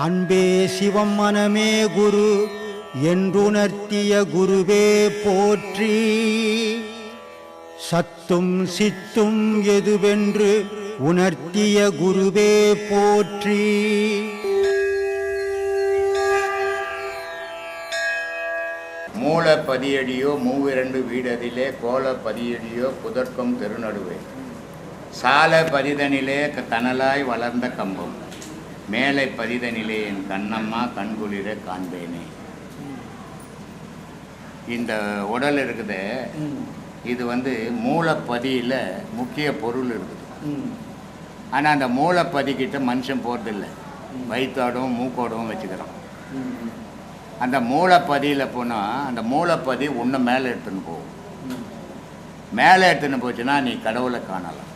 அன்பே சிவம் மனமே குரு என்றுணர்த்திய குருவே போற்றி. சத்தும் சித்தும் எதுவென்று உணர்த்திய குருவே போற்றி. மூல பதியடியோ மூவிரண்டு வீடதிலே கோல பதியடியோ புதற்கும் திருநடுவே. சால பதிதனிலே க- வளர்ந்த கம்பம். மேலை பதிதனிலே என் கண்ணம்மா கண்குளிர காண்பேனே. இந்த உடல் இருக்குது. இது வந்து மூலப்பதியில் முக்கிய பொருள் இருக்குது. ஆனால் அந்த மூலப்பதிக்கிட்ட மனுஷன் போகிறதில்ல வயிற்றோடவும் மூக்கோடவும் வச்சுக்கிறோம். அந்த மூலப்பதியில் போனால் அந்த மூலப்பதி உன்னை மேலே எடுத்துன்னு போகும். மேலே எடுத்துன்னு போச்சுன்னா நீ கடவுளை காணலாம்.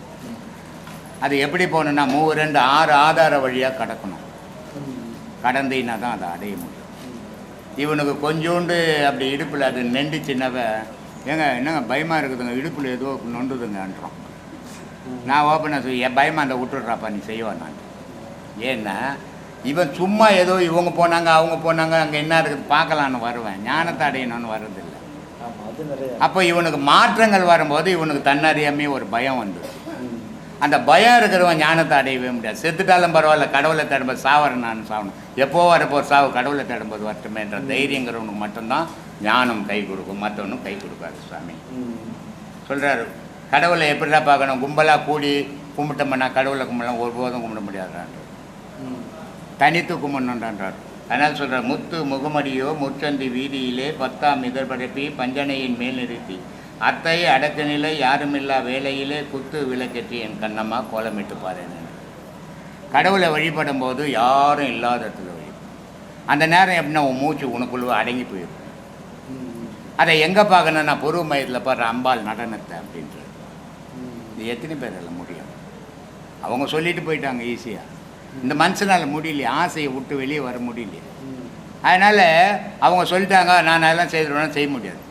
அது எப்படி போகணுன்னா மூணு ரெண்டு ஆறு ஆதார வழியாக கடக்கணும். கடந்தீங்கன்னா தான் அதை அடைய முடியும். இவனுக்கு கொஞ்சோண்டு அப்படி இடுப்பில் அது நெண்டுச்சுன்னாவ ஏங்க என்னங்க பயமாக இருக்குதுங்க இடுப்பில் ஏதோ நொண்டுதுங்கன்றான் நான் ஓப்பனாக சொல்லி என் பயமாக அந்த விட்டுடுறாப்பா நீ செய்வான் நான் ஏன்னா இவன் சும்மா ஏதோ இவங்க போனாங்க அவங்க போனாங்க அங்கே என்ன இருக்குது பார்க்கலான்னு வருவேன். ஞானத்தை அடையணும்னு வர்றதில்லை. அப்போ இவனுக்கு மாற்றங்கள் வரும்போது இவனுக்கு தன்னறியாமே ஒரு பயம் வந்துடும் அந்த பயம் இருக்கிறவன் ஞானத்தை அடையவே முடியாது. செத்துட்டாலும் பரவாயில்ல கடவுளை தேடும்போது சாவரன் நான் சாவணும். எப்போ வரப்போ சாவு கடவுளை தேடும்போது வரட்டுமேன்ற தைரியங்கிறவனுக்கு மட்டும்தான் ஞானம் கை கொடுக்கும். மற்றவனும் கை கொடுக்காது சுவாமி சொல்கிறாரு கடவுளை எப்படிடா பார்க்கணும்? கும்பலாக கூடி கும்பிட்டோம்னா கடவுளை கும்பலாம் ஒருபோதும் கும்பிட முடியாதுன்றார். தனித்து கும்பிடணுன்றார் அதனால் சொல்கிறார் முத்து முகமடியோ முற்றந்தி வீதியிலே பத்தாம் இதழ்பரப்பி பஞ்சனையின் மேல் நிறுத்தி. அத்தை அடக்க நிலை யாருமில்லா வேலையிலே குத்து விளக்கேற்றி என் கண்ணம்மா கோலமிட்டு பாருன்னு கடவுளை வழிபடும் போது யாரும் இல்லாத இடத்துல வழி. அந்த நேரம் எப்படின்னா உன் மூச்சு உனக்குள்ள அடங்கி போயிடும். அதை எங்கே பார்க்கணும்னா பொருள் மையத்தில் பாடுற அம்பாள் நடனத்தை அப்படின்றது. இது எத்தனை பேரால் முடியும்? அவங்க சொல்லிட்டு போயிட்டாங்க ஈஸியாக இந்த மனுஷனால் முடியலையே ஆசையை விட்டு வெளியே வர முடியலையே. அதனால் அவங்க சொல்லிட்டாங்க நான் அதெல்லாம் செய்துடுவேன்னா செய்ய முடியாது.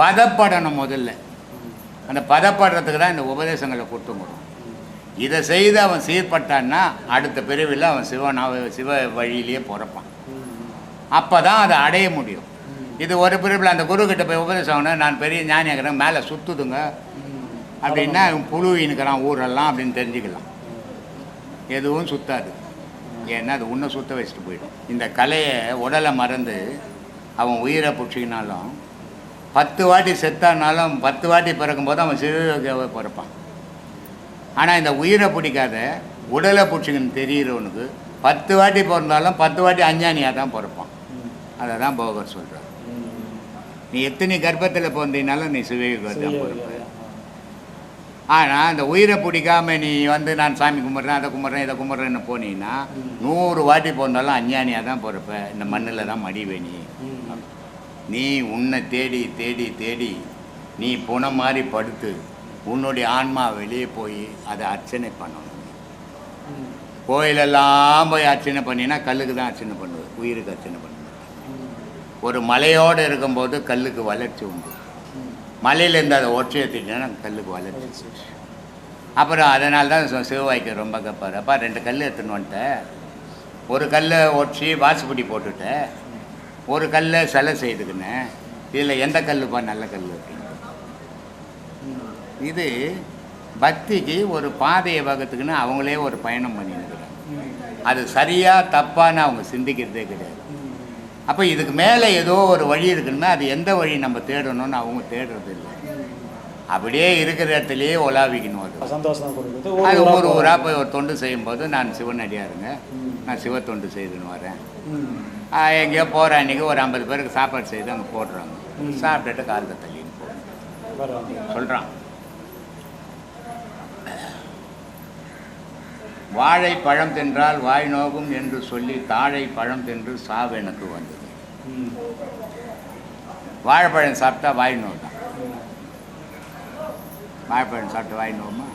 பதப்படணும் முதல்ல. அந்த பதப்படுறதுக்கு தான் இந்த உபதேசங்களை கொடுத்துங்கிறோம் இதை செய்து அவன் சீர்பட்டான்னா அடுத்த பிரிவில் அவன் சிவனாக சிவ வழியிலேயே பிறப்பான். அப்போ தான் அதை அடைய முடியும். இது ஒரு பிரிவில் அந்த குரு போய் உபதேசம் நான் பெரிய ஞானி மேலே சுற்றுதுங்க அப்படின்னா இவன் புழு இனுக்கிறான் ஊரெல்லாம் அப்படின்னு தெரிஞ்சுக்கலாம். எதுவும் சுத்தாது. ஏன்னா அது உன்னை சுத்த வச்சுட்டு போயிடும். இந்த கலையை உடலை மறந்து அவன் உயிரை பிடிச்சிக்கினாலும் பத்து வாட்டி செத்தானாலும் பத்து வாட்டி பிறக்கும்போது அவன் சிறுவை பிறப்பான். ஆனால் இந்த உயிரை பிடிக்காத உடலை பிடிச்சிக்கின்னு தெரிகிறவனுக்கு பத்து வாட்டி பிறந்தாலும் பத்து வாட்டி அஞ்ஞானியாக தான் பிறப்பான். அதை தான் போகர் சொல்கிறார் நீ எத்தனை கர்ப்பத்தில் பிறந்தீனாலும் நீ சிவயுகம் தான் பிறப்ப ஆனால் அந்த உயிரை பிடிக்காம நீ வந்து நான் சாமி கும்பிட்றேன் அதை கும்பிட்றேன் இதை கும்பிட்றேன்னு போனீங்கன்னா நூறு வாட்டி பிறந்தாலும் அஞ்ஞானியாக தான் பிறப்ப. இந்த மண்ணில் தான் மடிவே நீ நீ உன்னை தேடி தேடி தேடி நீ புன மாதிரி படுத்து உன்னுடைய ஆன்மா வெளியே போய் அதை அர்ச்சனை பண்ணணும். கோயிலெல்லாம் போய் அர்ச்சனை பண்ணினா கல்லுக்கு தான் அர்ச்சனை பண்ணுவது உயிருக்கு அர்ச்சனை பண்ணுவது ஒரு மலையோடு இருக்கும்போது கல்லுக்கு வளர்ச்சி உண்டு. மலையிலேருந்து அதை ஒற்றி கல்லுக்கு வளர்ச்சி. அப்புறம் அதனால தான் சிவவாய்க்கு ரொம்ப கப்பார். அப்பா ரெண்டு கல் எடுத்துன்னு வந்துட்டேன் ஒரு கல்லை ஒற்றி வாசுபடி போட்டுட்டேன் ஒரு கல்லை சிலை செய்துக்கினேன் இதில் எந்த கல்லுப்பா நல்ல கல் இது பக்திக்கு ஒரு பாதையை வகுத்துக்குன்னு அவங்களே ஒரு பயணம் பண்ணிருக்கிறாங்க அது சரியா தப்பான்னு அவங்க சிந்திக்கிறதே கிடையாது. அப்போ இதுக்கு மேலே ஏதோ ஒரு வழி இருக்குன்னா அது எந்த வழி நம்ம தேடணும்னு அவங்க தேடுறது இல்லை. அப்படியே இருக்கிற இடத்துலையே உலாவிக்கணும் அது. சந்தோஷம் அது ஊர் ஒரு ஊரா ஊராக போய் ஒரு தொண்டு செய்யும்போது நான் சிவனடியாருங்க. நான் சிவ தொண்டு செய்துன்னு வரேன். எங்கேயோ போகிற அன்றைக்கி ஒரு ஐம்பது பேருக்கு சாப்பாடு செய்து அங்கே போடுறாங்க. சாப்பிட்டுட்டு காலத்தை தள்ளின்னு பரவாயில்ல. சொல்கிறான் வாழை பழம் தின்றால் வாய் நோகும் என்று சொல்லி தாழை பழம் தின்று சாவு எனக்கு வந்தது. வாழைப்பழம் சாப்பிட்டா வாய் நோவு தான் வாழைப்பழம் சாப்பிட்டு வாய் நோவுமா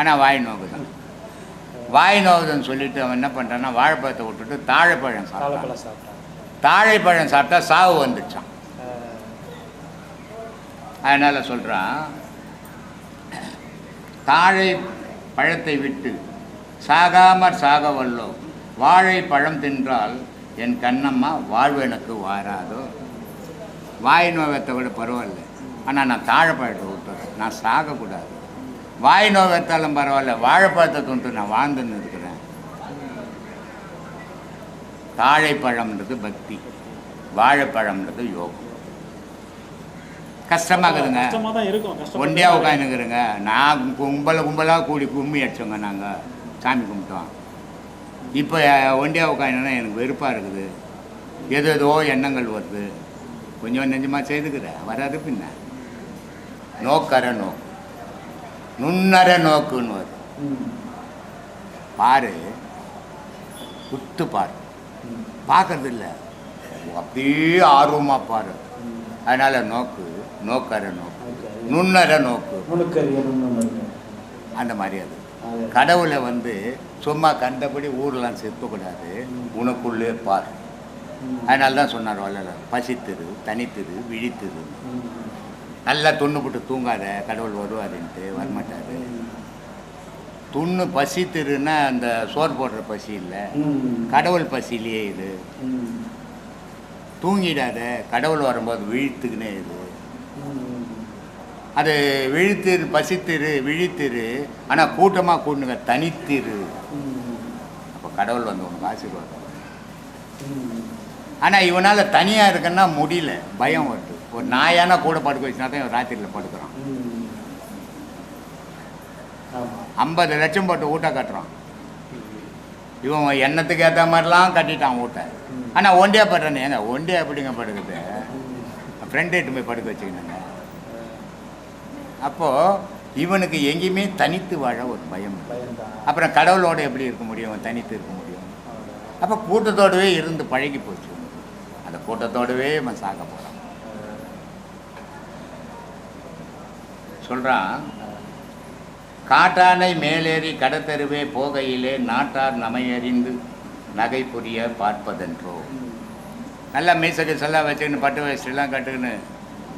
ஆனால் வாய் தான் வாய் நோவுதுன்னு சொல்லிட்டு அவன் என்ன பண்ணுறான்னா வாழைப்பழத்தை விட்டுட்டு தாழைப்பழம் சாப்பிட்டான். தாழப்பழம் சாப்பிட்டா சாவு வந்துச்சான். அதனால் சொல்கிறான் தாழை பழத்தை விட்டு சாகாமற் சாக வல்லோம் வாழைப்பழம் தின்றால் என் கண்ணம்மா வாழ்வு எனக்கு வாராதோ. வாய் நோவத்தை விட பரவாயில்ல. ஆனால் நான் தாழைப்பழத்தை விட்டுறேன் நான் சாகக்கூடாது. வாய் நோவத்தாலும் பரவாயில்ல வாழைப்பழத்தை தொண்டு நான் வாழ்ந்துன்னு இருக்கிறேன். தாழைப்பழம்ன்றது பக்தி வாழைப்பழம்ன்றது யோகம். கஷ்டமாகுதுங்க. ஒண்டியா உட்காந்துக்கிறேங்க நான் கும்பல கும்பலாக கூடி கும்மி அடிச்சோங்க நாங்கள் சாமி கும்பிட்டோம். இப்போ ஒண்டியா உட்காந்துனா எனக்கு வெறுப்பாக இருக்குது. எது ஏதோ எண்ணங்கள் வருது. கொஞ்சம் நெஞ்சமாக செய்துக்கிறேன். வராது பின்ன. நோக்கற நோக்கு நுண்ணற நோக்குன்னு வரும். பாரு உத்து பாரு. பார்க்கறது இல்லை அப்படியே ஆர்வமாக பாரு. அதனால் நோக்கு நோக்கற நோக்கு. நுண்ணற நோக்கு. அந்த மாதிரி அது. கடவுளை வந்து சும்மா கண்டபடி ஊர்லாம் செத்துக்கூடாது உனக்குள்ளே பார். அதனால தான் சொன்னார் வள்ளலார் பசித்திரு தனித்திரு விழித்திரு ம். நல்லா துண்ணு போட்டு தூங்காத கடவுள் வருவாருன்ட்டு வரமாட்டாரு துண்ணு பசித்திருன்னா அந்த சோறு போடுற பசி இல்லை. கடவுள் பசியிலேயே இது. தூங்கிடாத கடவுள் வரும்போது விழித்துக்குனே இது. அது விழித்திரு பசித்திரு விழித்திரு ஆனால் கூட்டமாக கூட்டுங்க தனித்திரு. அப்போ கடவுள் வந்து உனக்கு ஆசீர்வாதம். ஆனால் இவனால் தனியாக இருக்குன்னா முடியல பயம் வருது ஒரு நாயானா கூட படுக்க வச்சுனா தான் இவன் ராத்திரியில் படுக்கிறான். ஐம்பது லட்சம் போட்டு ஊட்ட கட்டுறான் இவன் எண்ணத்துக்கு ஏற்ற மாதிரிலாம் கட்டிட்டான் ஊட்ட. ஆனால் ஒண்டியா படுறானே ஏங்க ஒண்டியா எப்படிங்க படுக்குது. ஃப்ரெண்ட் எட்டு போய் படுக்க வச்சுக்கணுங்க அப்போது இவனுக்கு எங்கேயுமே தனித்து வாழ ஒரு பயம். அப்புறம் கடவுளோட எப்படி இருக்க முடியும் அவன் தனித்து இருக்க முடியும். அப்போ கூட்டத்தோடவே இருந்து பழகி போச்சு அந்த கூட்டத்தோடவே அவன் சாக போகிறான் சொல்கிறான் காட்டானை மேலேறி கடத்தருவே போகையிலே நாட்டார் நமையறிந்து நகை புரிய பார்ப்பதென்றோ? நல்லா மீசக்கு செல்லாம் வச்சுக்கின்னு பட்டு வயசுலாம் கட்டுக்கின்னு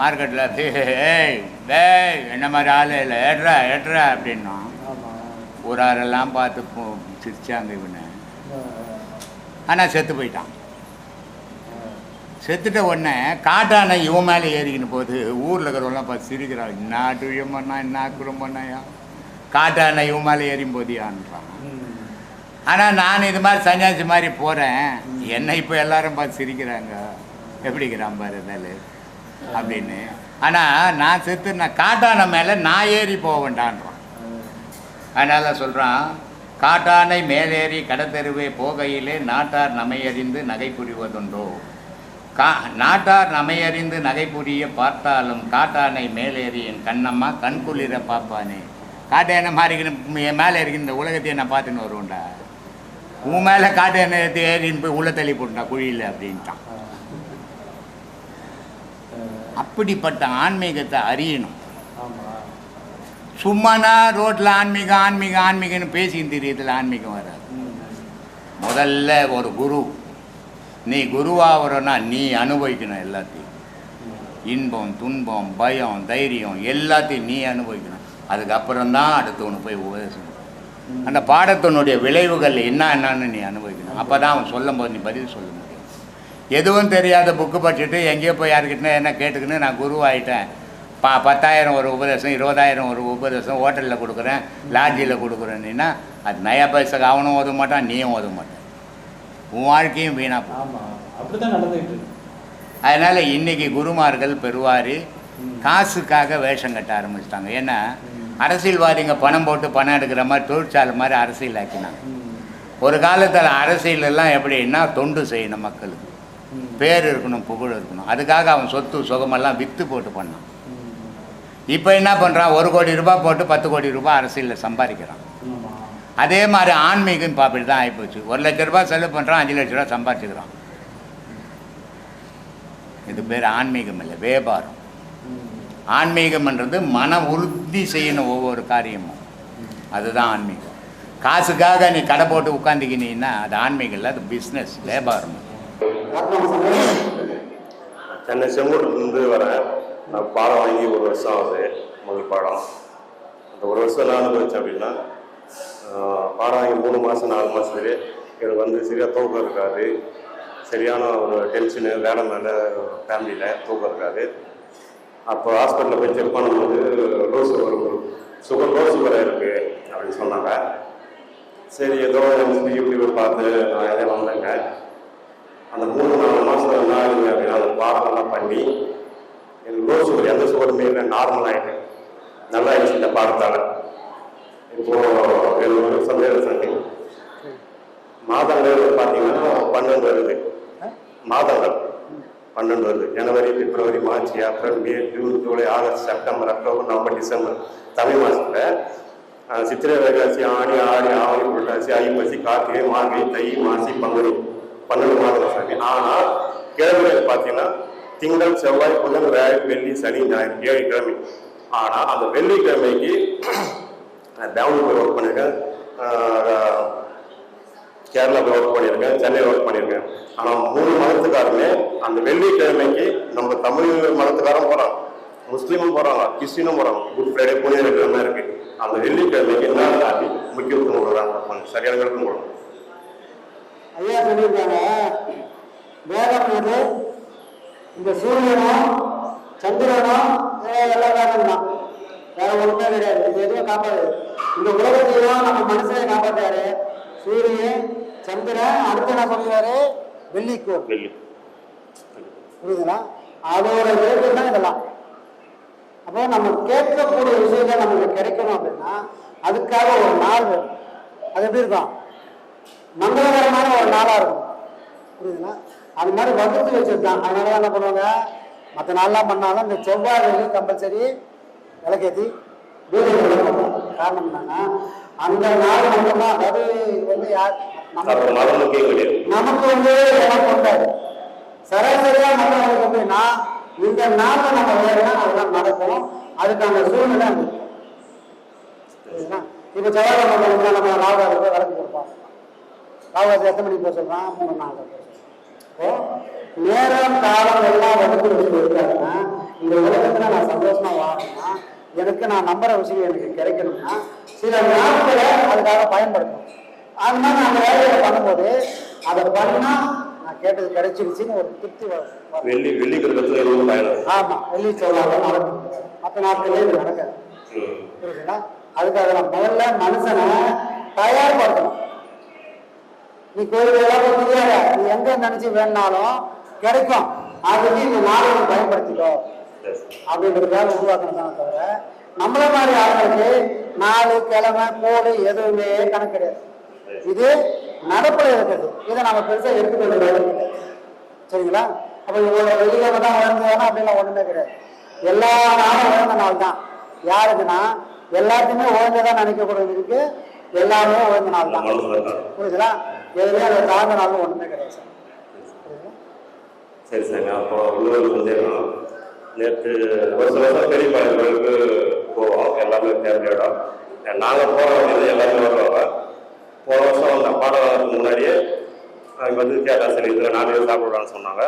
மார்க்கெட்டில் ஏய் டேய் என்ன மாதிரி ஆள்? இல்லை ஏட்ரா ஏட்ரா அப்படின்னா ஒரு ஊராரெல்லாம் பார்த்து சிரிச்சாங்க இவனை. ஆனால் செத்து போயிட்டான். செத்துட்ட உடனே காட்டானை இவன் மேலே ஏறிக்கின்னு போது ஊரில் இருக்கிறவங்களாம் பார்த்து சிரிக்கிறான் என்ன துழியம் பண்ணா என்ன அக்குறம் பண்ணாயா? காட்டானை இவன் மேலே ஏறியும் போதியான்றான். ஆனால் நான் இது மாதிரி சன்னியாசி மாதிரி போகிறேன் என்னை இப்போ எல்லாரும் பார்த்து சிரிக்கிறாங்க. எப்படிங்கிறான் பாரு இருந்தாலு அப்படின்னு. ஆனால் நான் செத்து நான் காட்டானை மேலே நான் ஏறி போக வேண்டான்றான் அதனால் சொல்கிறான் காட்டானை மேலேறி கடத்தெருவே போகையிலே நாட்டார் நமையறிந்து நகை புரிவதுண்டோ. கா நாட்டார் நமையறிந்து நகை புரிய பார்த்தாலும் காட்டானை மேலேறி என் கண்ணம்மா கண்குளிர பார்ப்பானே. காட்டானை மாறிக்கின்னு என் மேலே இருக்கிற இந்த உலகத்தையே நான் பார்த்துன்னு வருவோம்டா. உன் மேலே காட்டானை எடுத்து ஏறின்னு போய் உள்ள தள்ளி போட்டுட்டா குழியில் அப்படின்ட்டான். அப்படிப்பட்ட ஆன்மீகத்தை அறியணும். சும்மானா ரோட்டில் ஆன்மீகம் ஆன்மீகம் ஆன்மீகம்னு பேசின்னு தெரியுதுல ஆன்மீகம் வராது. முதல்ல ஒரு குரு நீ குருவாகிறோன்னா நீ அனுபவிக்கணும் எல்லாத்தையும். இன்பம் துன்பம் பயம் தைரியம் எல்லாத்தையும் நீ அனுபவிக்கணும். அதுக்கப்புறம் தான் அடுத்தவனு போய் உபதேசம் அந்த பாடத்தினுடைய விளைவுகள் என்ன என்னன்னு நீ அனுபவிக்கணும். அப்போ தான் அவன் சொல்லும்போது நீ பதில் சொல்ல முடியும். எதுவும் தெரியாத புக்கு படிச்சுட்டு எங்கேயோ போய் யாருக்கிட்ட என்ன கேட்டுக்கின்னு நான் குருவாயிட்டேன் பா பத்தாயிரம் ஒரு உபதேசம் இருபதாயிரம் ஒரு உபதேசம் ஹோட்டலில் கொடுக்குறேன் லாட்ஜியில் கொடுக்குறேன்னா அது நயா பைசாக்கு அவனும் ஓத மாட்டான் நீயும் ஓத மாட்டான் உன் வாழ்க்கையும் வீணாக போகும் அப்படிதான் நடந்துகிட்டு அதனால் இன்னைக்கு குருமார்கள் பெருவாரி ம். காசுக்காக வேஷம் கட்ட ஆரம்பிச்சிட்டாங்க ஏன்னா. அரசியல்வாதிங்க பணம் போட்டு பணம் எடுக்கிற மாதிரி தொழிற்சாலை மாதிரி அரசியல் ஆக்கினாங்க. ஒரு காலத்தில் அரசியல் எல்லாம் எப்படின்னா தொண்டு செய்யணும் மக்களுக்கு. பேர் இருக்கணும் புகழ் இருக்கணும் அதுக்காக அவன் சொத்து சுகமெல்லாம் விற்று போட்டு பண்ணான். இப்போ என்ன பண்ணுறான் ஒரு கோடி ரூபாய் போட்டு பத்து கோடி ரூபாய் அரசியலில் சம்பாதிக்கிறான். அதே மாதிரி ஆன்மீகம் இப்போ அப்படி தான் ஆகிப்போச்சு ஒரு லட்ச ரூபாய் செலவு பண்ணுறான் அஞ்சு லட்ச ரூபா சம்பாதிச்சுக்கிறோம் இது பேர் ஆன்மீகம் இல்லை வியாபாரம். ஆன்மீகம்ன்றது மன உறுதி செய்யணும் ஒவ்வொரு காரியமும். அதுதான் ஆன்மீகம். காசுக்காக நீ கடை போட்டு உட்காந்துக்கினீன்னா அது ஆன்மீகம் இல்லை அது பிஸ்னஸ் வியாபாரம். சென்னை செங்கோட்டிலேருந்து வரேன். நான் பாடம் வாங்கி ஒரு வருஷம் ஆகுது முதல் பாடம். அந்த ஒரு வருஷம் நான் அனுபவிச்சேன் அப்படின்னா பாடம் மூணு மாதம் நாலு மாதத்துலேயே எனக்கு வந்து சரியாக தூக்கம் இருக்காது. சரியான ஒரு டென்ஷனு வேலை மேலே ஃபேமிலியில் தூக்கம் இருக்காது. அப்போ ஹாஸ்பிட்டலில் போய் செக் பண்ணும்போது லோ சுகர் சுகர் லோ சுகராக இருக்குது அப்படின்னு சொன்னாங்க. சரி ஏதோ யூடியூப் பார்த்து நான் எதோ வந்தேங்க. அந்த மூணு நாலு மாதம் என்ன ஆகுது அப்படின்னா அந்த பாடமெல்லாம் பண்ணி எனக்கு லோ சுகர் எந்த சுகருமே இல்லை நார்மல் ஆகிட்டு நல்லா ஆயிடுச்சு இந்த பாடத்தால் இப்போ எனக்கு ஒரு சந்தேகம் சந்தி மாதங்கள் பார்த்தீங்கன்னா பன்னெண்டு வருது. மாதங்கள் பன்னெண்டு வருது. ஜனவரி பிப்ரவரி March April May June July August September October November December Tamil மாதத்தில் சித்திரை வைகாசி ஆடி ஆடி ஆவணி புரட்டாசி ஐப்பசி கார்த்திகை மார்கழி தை மாசி பங்குனி. பன்னெண்டு மாதங்கள் சாமி. ஆனால் கிழமைகள் பார்த்தீங்கன்னா திங்கள் செவ்வாய் புதன் வியாழன் வெள்ளி சனி ஞாயிறு ஏழு கிழமை. ஆனால் அந்த வெள்ளிக்கிழமைக்கு நான் பெங்களூர் போய் ஒர்க் பண்ணியிருக்கேன் கேரளா போய் ஒர்க் பண்ணியிருக்கேன் சென்னையில் ஒர்க் பண்ணியிருக்கேன் ஆனால் மூணு மதத்துக்காருமே அந்த வெள்ளிக்கிழமைக்கு நம்ம தமிழ் மதத்துக்காரன் போகிறாங்க முஸ்லீமும் போகிறாங்க கிறிஸ்டினும் போகிறாங்க குட் ஃப்ரைடே புனித கிழமை இருக்கு. அந்த வெள்ளிக்கிழமைக்கு என்ன காட்டி முக்கியத்துவம் கொடுக்குறாங்க? சரியான விளக்கம் கொடுக்கும் ஐயா சொல்லியிருக்காங்க வேதம் வந்து இந்த சூரியனும் சந்திரனும் எல்லா வேதம் தான். வேற ஒன்றுமே கிடையாது. இது எதுவும் காப்பாது இந்த உலகத்தையும் நம்ம மனுஷனை காப்பாத்தாரு. சூரியன் சந்திரன் அடுத்து என்ன சொல்லுவாரு? வெள்ளிக்கோள் வெள்ளி. புரியுதுங்களா? அதோட வேகம் தான் இதெல்லாம். அப்போ நம்ம கேட்கக்கூடிய விஷயங்கள் நமக்கு கிடைக்கணும் அப்படின்னா அதுக்காக ஒரு நாள் வேணும். அது எப்படி இருக்கும்? மங்களகரமான ஒரு நாளா இருக்கும். புரியுதுங்களா? அது மாதிரி வகுத்து வச்சிருக்கான் அதனால தான் என்ன பண்ணுவாங்க? மற்ற நாள்லாம் பண்ணாலும் இந்த செவ்வாய் கம்பல்சரி விளக்கேற்றி வீடு காரணம் என்னன்னா அந்த நாள் மட்டும்தான் அதாவது வந்து யார்? நமக்கு வந்து எனக்கு உண்டாது சராசரியா மற்றவங்களுக்கு எப்படின்னா இந்த நாள்ல நம்ம வேணும்னா அதெல்லாம் நடக்கும். அதுக்கான சூழ்நிலை? இப்ப செவ்வாய்க்கிழமை நம்ம ராகுகாலத்துக்கு விளக்கு கொடுப்போம் ராகுகாலத்து எத்தனை மணிக்கு போக சொல்றான்? மூணு நாள். இப்போ நேரம் காலம் எல்லாம் வகுத்து வச்சு இருக்காருன்னா இந்த உலகத்துல நான் சந்தோஷமா வாழணும்னா எனக்கு நான் நம்புற விஷயம் எனக்கு கிடைக்கணும்னா சில நாட்களை அதுக்காக பயன்படுத்தணும். அது மாதிரி அந்த வேலையை பண்ணும்போது அதை பண்ணா நான் கேட்டது கிடைச்சிருச்சுன்னு ஒரு திருப்தி வரும். வெள்ளி வெள்ளி கிரகத்தில் ஆமா வெள்ளி செவ்வாய் நடக்கும். மற்ற நாட்களே இது நடக்காது. புரியுதுங்களா? அதுக்காக நான் முதல்ல மனுஷனை தயார்படுத்தணும். நீ கோயில் எல்லாம் தெரியாத நீ எங்க நினைச்சு வேணாலும் கிடைக்கும். அதுக்கு இந்த நாளை பயன்படுத்திக்கோ. Yes. அப்படின்றதுக்காக உருவாக்கணும் தவிர நம்மள மாதிரி ஆளுங்களுக்கு நாலு கிழமை கோடு எதுவுமே கணக்கு கிடையாது. இது நடப்புல இருக்குது. இதை நம்ம பெருசா எடுத்துக்கிறது வேலை சரிங்களா? அப்ப இவ்வளவு வெளியில தான் வளர்ந்ததானா அப்படின்லாம் ஒண்ணுமே கிடையாது. எல்லா நாளும் உயர்ந்த நாள் தான் யாருக்குன்னா எல்லாத்தையுமே உழந்ததான் நினைக்கக்கூடியதுக்கு எல்லாமே உழந்த நாள் தான் புரியுதுங்களா? எதுவுமே அதை தாழ்ந்த நாளும் ஒண்ணுமே கிடையாது. சார் சரி. சார் அப்போ இன்னொரு சந்தேகம் நேற்று வருஷம் வருஷம் பெரிய கோயிலுக்கு போவோம். எல்லாமே ஃபேமிலியோட நாங்கள் போக வேண்டியது எல்லாமே வருவாங்க. போன வருஷம் அந்த பாடம் வரதுக்கு முன்னாடியே அவங்க வந்து கேட்டா சரி இதில் சாப்பிடுறான்னு சாப்பிடுவான்னு சொன்னாங்க.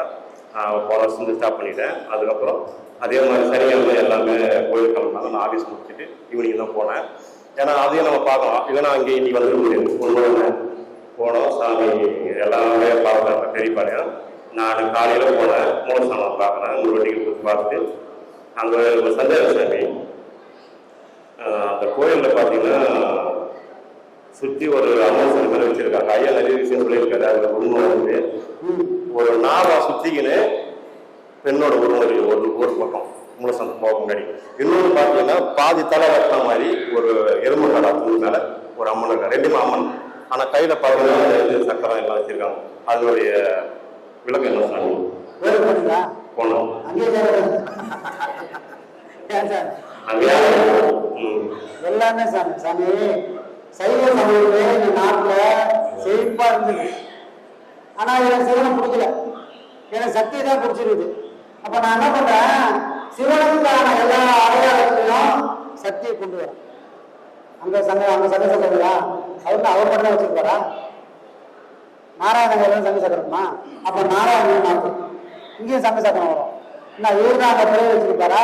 நான் போன வருஷம் வந்து ஸ்டாப் பண்ணிட்டேன். அதுக்கப்புறம் அதே மாதிரி சனிக்கிழமை எல்லாமே கோயில் கிளம்பினாங்க. நான் ஆஃபீஸ் முடிச்சுட்டு ஈவினிங் தான் போனேன். ஏன்னா அதையும் நம்ம பார்க்கலாம். இல்லைன்னா அங்கே இன்னைக்கு வந்துட முடியாது. உண்மையான போனோம். சாமி எல்லாமே பார்க்கலாம் பெரியபாளையம் நான் காலையில் போனேன் மூலசாமி பார்க்குறேன் உங்கள் வண்டிக்கு போய் பார்த்துட்டு அங்கே நம்ம சந்தேக சாமி. அந்த கோயிலில் பார்த்தீங்கன்னா சுற்றி ஒரு அமௌசன் மாதிரி வச்சுருக்காங்க. ஐயா நிறைய விஷயம் சொல்லியிருக்காரு. அதில் உண்மை வந்து ஒரு நாவா சுற்றிக்கின்னு பெண்ணோட உருவம் இருக்கு. ஒரு ஒரு பக்கம். மூலசந்த போக முன்னாடி. இன்னொன்று பார்த்தீங்கன்னா பாதி தலை வெட்டின மாதிரி ஒரு எறும்பு கடா தூள் மேலே ஒரு அம்மன் இருக்கா ரெண்டுமே அம்மன். ஆனால் கையில் பார்த்தீங்கன்னா சக்கரம் எல்லாம் வச்சிருக்காங்க. அதனுடைய விளக்கம் என்ன சாமி போனோம் எல்லாமே சாமி சாமி. சைவ சமயமே இந்த நாட்டுல செழிப்பா இருந்தது. ஆனா எனக்கு சிவனை பிடிக்கல. எனக்கு சக்தி தான் பிடிச்சிருக்குது. அப்ப நான் என்ன பண்றேன்? சிவனுக்கான எல்லா அடையாளத்திலையும் சக்தியை கொண்டு வரேன். அங்க சங்க அங்க சங்க சக்கரங்களா அவர் அவர் மட்டும் வச்சிருப்பாரா? நாராயணன் சங்க சக்கரமா அப்ப நாராயணன் மாத்து இங்கேயும் சங்க சக்கரம் வரும். என்ன இவர் தான் பிறகு வச்சிருப்பாரா?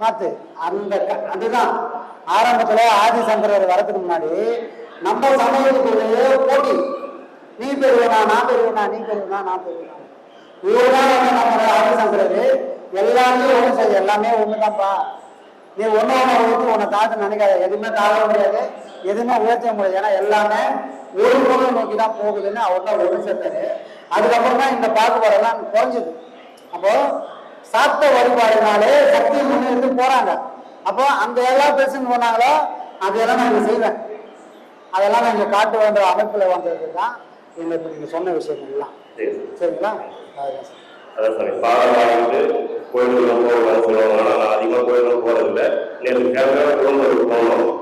மாத்து. அந்த அதுதான். ஆரம்பத்துல ஆதிசங்கரர் வரதுக்கு முன்னாடி நம்ம சமூகத்துக்குள்ளேயே போட்டி. நீ பெறுவனா நான் பெறுவனா நீ பெறுவனா நான் பெறுவனா இவர்தான் வந்து நம்ம ஆதிசங்கரது எல்லாமே ஒண்ணு செய்ய எல்லாமே ஒண்ணுதான்ப்பா. நீ ஒன்னு ஒண்ணு உயர்த்தி உன்னை தாழ்த்து நினைக்காத. எதுவுமே தாழ முடியாது. எதுவுமே உயர்த்த முடியாது. ஏன்னா எல்லாமே ஒரு பொருளை நோக்கி தான் போகுதுன்னு அவர் தான் ஒன்று சேர்த்தாரு அதுக்கப்புறம் தான் இந்த பாகுபாடெல்லாம் குறைஞ்சது. அப்போ சாத்த வழிபாடுனாலே சக்தி முன்னெடுத்து போறாங்க. அப்போ அந்த எல்லாம் பேசுன்னு போனாங்களோ அதெல்லாம் நான் இங்க செய்வேன். அதெல்லாம் நான் இங்க காட்ட வேண்டிய அமைப்புல வந்தது தான் இந்த இப்ப நீங்க சொன்ன விஷயங்கள் எல்லாம் சரி. சரிங்களா. அதான் சார் பாடம் வாங்கிட்டு கோயிலுக்குள்ள போகலாம்னு சொல்லுவாங்க. ஆனால் அதிகமாக கோயிலுக்கு போகிறதில்ல நேற்று கிழமை போகணும்.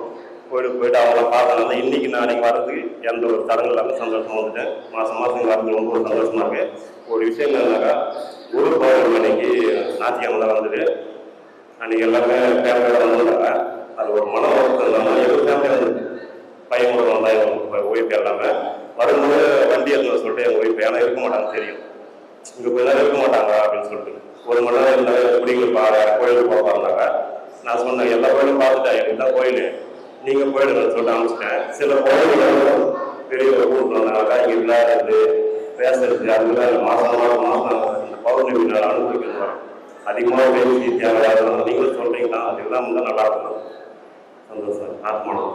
கோயிலுக்கு போயிட்டு அவங்கள பார்த்தனால இன்னைக்கு நாளைக்கு வர்றதுக்கு எந்த ஒரு தடங்கள் இல்லாமல் சந்தோஷமா வந்துட்டேன். மாதம் மாதம் வரது ரொம்ப ஒரு சந்தோஷமா இருக்கு. ஒரு விஷயம் என்னன்னாக்கா குரு பௌர்ணமி அன்னைக்கு ஞாயிற்றுக்கிழமை தான் வந்தது. அன்னைக்கு எல்லாமே ஃபேமிலியோட வந்திருந்தாங்க அது ஒரு மன வருத்தம் இல்லாமல் எங்கள் ஃபேமிலி வந்து பையன் கூட வந்தா எங்கள் ஒய்ஃப் எல்லாமே வரும்போது வண்டி எடுத்து சொல்லிட்டு எங்கள் ஒய்ஃப் ஏன்னா இருக்க மாட்டாங்க தெரியும். இங்கே போய் இருக்க மாட்டாங்க அப்படின்னு சொல்லிட்டு. ஒரு மணி நேரம் இருந்தாங்க குடிகள் பாரு கோயிலுக்கு போக பாருந்தாங்க நான் சொன்னேன் எல்லா கோயிலும் பார்த்துட்டேன் எனக்கு தான் கோயில். நீங்கள் போயிடுறது சொல்ல ஆரம்பிச்சிட்டேன் சில குழந்தைகள் பெரிய கூட்டு இங்க விளையாடுறது பேசுறது அதுலாம் மாதம் மாதம் மாதம் இந்த பௌர்ணமி நாள் அனுபவிக்கணும். அதிகமாக பேசி தேவையில்லாத நீங்களும் சொல்றீங்கன்னா அது தான் வந்து நல்லா இருக்கும் சந்தோஷம். ஆத்மானம்